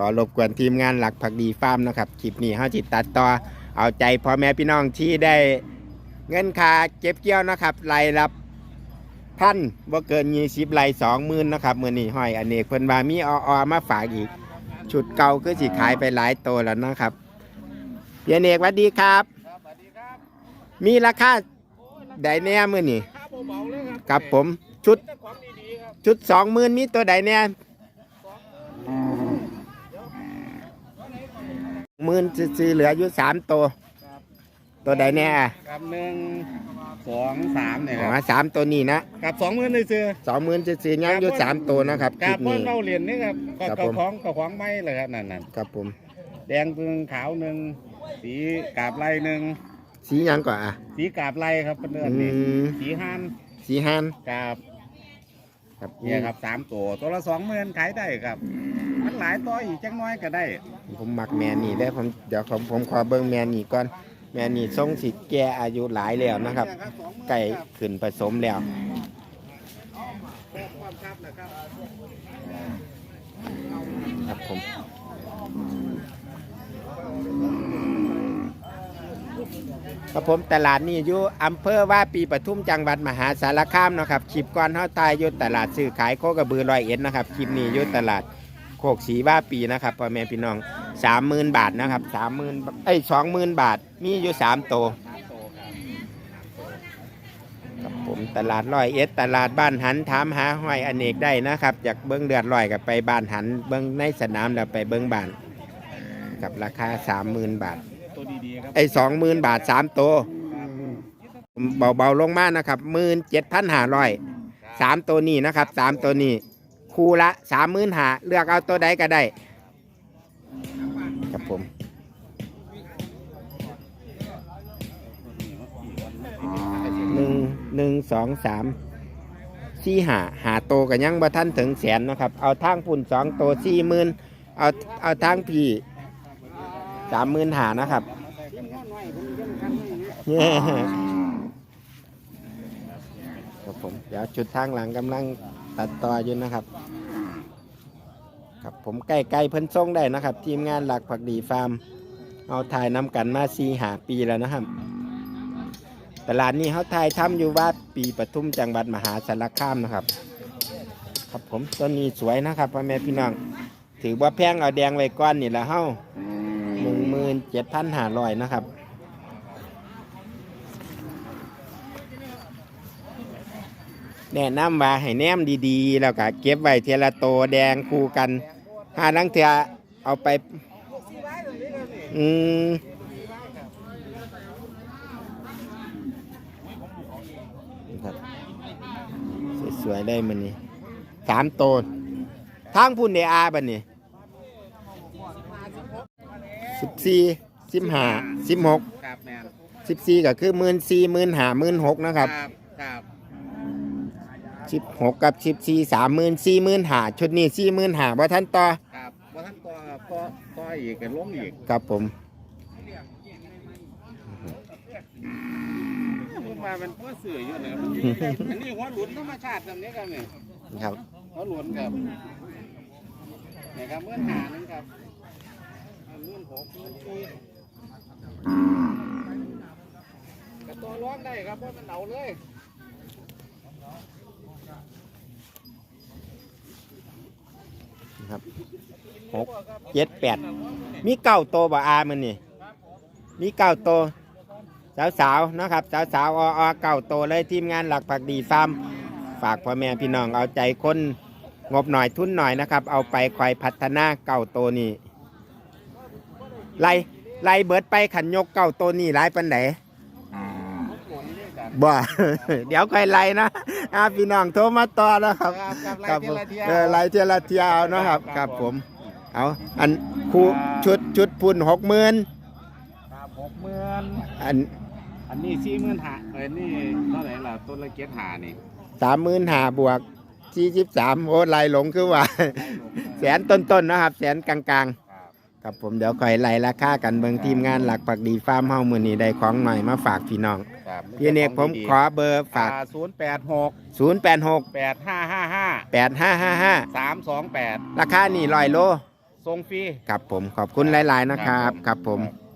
ขอรบกวนทีมงานหลักผักดีฟาร์มนะครับคลิปนี้เฮาจิตตัดต่อเอาใจพ่อแม่พี่น้องที่ได้เงินค่าเก็บเกี่ยวนะครับรายรับพันบ่เกิน20ไร่20,000นนะครับมื้อนี้ห้อยอเนกเพิ่นว่ามีออๆมาฝากอีก ชุดเก่าคือสิขายไปหลายโตแล้วนะครับพี่อเนกสวัสดีครับ ครับสวัสดีครับมีราคาใดแน่มื้อนี้ ข้าวเบาๆเลยครับครับผมชุด แต่ของดีๆครับ ชุด20,000มีตัวใดแน่ หมื่นซื้อๆเหลืออยู่สามตัวครับตัวใดแน่อะครับหนึ่งสองสามเนี่ยคอ๋รัอบสามตัวนี้นะ กับสองหมื่นเลยซื้อสองหมื่นซื้อๆยังอยู่สามตัวนะครับคกัลิบปเพิ่นี้นเราเหรียญนี่ครับก็ครับกับผม ของกับของไม้เลยครับนั่นนั่นครับผม แดงหนึ่งขาวหนึ่งสีกาบไล่หนึ่งสีหยังก่อนอะ สีกาบไล่ครับเป็นเดือนอืนี้มสีห้านสีฮันกาบครับเนี่ยครับสามตัวตัวละสองหมื่นขายได้ครับ มันหลายตัวอีกจังน้อยก็ได้ ผมมักแมนนี่ได้ผมเดี๋ยวผมผมขอเบิ่งแมนนี่ก่อน แมนนี่ทรงสิแก่อายุหลายแล้วนะครับ ไก่ขึ้นผสมแล้วครับผมครับผมตลาดนี่อยู่อำเภอว่าปีปทุมจังหวัดมหาสารคามนะครับคลิปก่อนเฮาตายอยู่ตลาดซื้อขายโคกระบือร้อยเอ็ดนะครับคลิปนี้อยู่ตลาด โคกสีว่าปีนะครับพ่อแม่พี่น้องสามหมื่นบาทนะครับสามหมื่นเอ้ยสองหมื่นบาท มีอยู่สามโตวสามตัวครับครับผมตลาดร้อยเอ็ดตลาดบ้านหันถามหาห้อยอเนกได้นะครับ จากเบิ้งเดือดร้อยกับไปบ้านหันเบิ้งในสนามแล้วไปเบิ้งบ้าน กับราคาสามหมื่นบาทตัวดีๆครับไอ้สองหมื่นบาทสามตัวเบาๆลงมานะครับหมื่นเจ็ดพันห้าร้อยสามตัวนี้นะครับสามตัวนี้ คู่ละสามหมื่นหาเลือกเอาตัวใดก็ได้ครับผมหนึ่งหนึ่งสองสามสี่หาหาโตกันยังบ่ท่านถึงแสนนะครับ เอาทางปุ่นสองตัวสี่หมื่นเอาเอาทางพี่สามหมื่นหานะครับครับผมเดี๋ยวชุดทางหลังกำลัง ตัดต่ออยู่นะครับ ครับผมใกล้ๆเพิ่นส่งได้นะครับ ทีมงานหลักผักดีฟาร์ม เอาถ่ายนำกันมาซีหาปีแล้วนะครับ ตลาดนี้เขาถ่ายทำอยู่วัดปีปทุมจังหวัดมหาสารคามนะครับ ครับผมต้นนี้สวยนะครับพ่อแม่พี่น้อง ถือว่าแพงเอาแดงไว้ก้อนนี่ละเฮ้าหนึ่งหมื่นเจ็ดพันห้าร้อยนะครับ แนะนำว่าให้แนมดีๆ แล้วก็เก็บไว้เทละโตวแดงคู่กันหาลังเถือเอาไป อืมนี่ครับสวยๆได้มันนี่สามโตนทางพุ่นเดอาบันนี่สิบสี่สิบห้าสิบหกครับแมนสิบสี่ก็คือหมื่นสี่หมื่นห้าหมื่นหกนะครับ ครับ สิบหกกับสิบสี่สามหมื่นสี่หมื่นหาชุดนี้สี่หมื่นหาว่าท่านต่อครับว่าท่านต่อต่อต่ออีกกันล้มอีกครับผมมันมาเป็นเพื่อสื่ออยู่นะครับอันนี้หัวหลุนธรรมชาติแบบนี้ครับเนี่ยครับหัวหลุนครับเนี่ยครับเมื่อหานึงครับเมื่อหกเมื่อสี่กับตัวร้องได้ครับเพราะมันเอาเลย ครับหกเจ็ดแปดมีเก้าโตวบ่อามันนี่มีเก้าโตวสาวๆนะครับสาวๆออๆเก้าโตวเลยทีมงานหลักผักดีฟาร์มฝากพ่อแม่พี่น้องเอาใจคนงบหน่อยทุนหน่อยนะครับ เอาไปคอยพัฒนาเก้าโตวนี่ไล่ไล่เบิดไปขันยกเก้าโตวนี่ไล่ปันไหนบ่เดี๋ยวค่อยไล่นะ อ่าพี่น้องโทรมาต่อนะครับครับครับคไล่รับเทียผมละเที่ยวเออไล่เทียละเที่ยวเนาะครับคครัรับบผม เอาอันคู่ชุดชุดพุ่นหกหมื่นครับหกหมื่นอันอันนี้สี่หมื่นหาเอ้ยนี่เท่าไหร่ล่ะต้นละเกียรหานี่สามหมื่นหาบวกสี่สิบสามโอ้ไล่หลงคือว่า แสนต้นๆนะครับ แสนกลางครับๆ ครับผมเดี๋ยวค่อยไล่ราคากันเบิ่งทีมงานหลักปักดีฟาร์มเฮามื้อนี้ได้ของใหม่มาฝากพี่น้องครับพี่เนกผมขอเบอร์ฝาก ศูนย์แปดหก086 แปดห้าห้าห้า8555 สามสองแปดราคานี่ร้อยโลทรงฟรี ครับผมขอบคุณหลาย ๆ นะครับ ครับผมครับ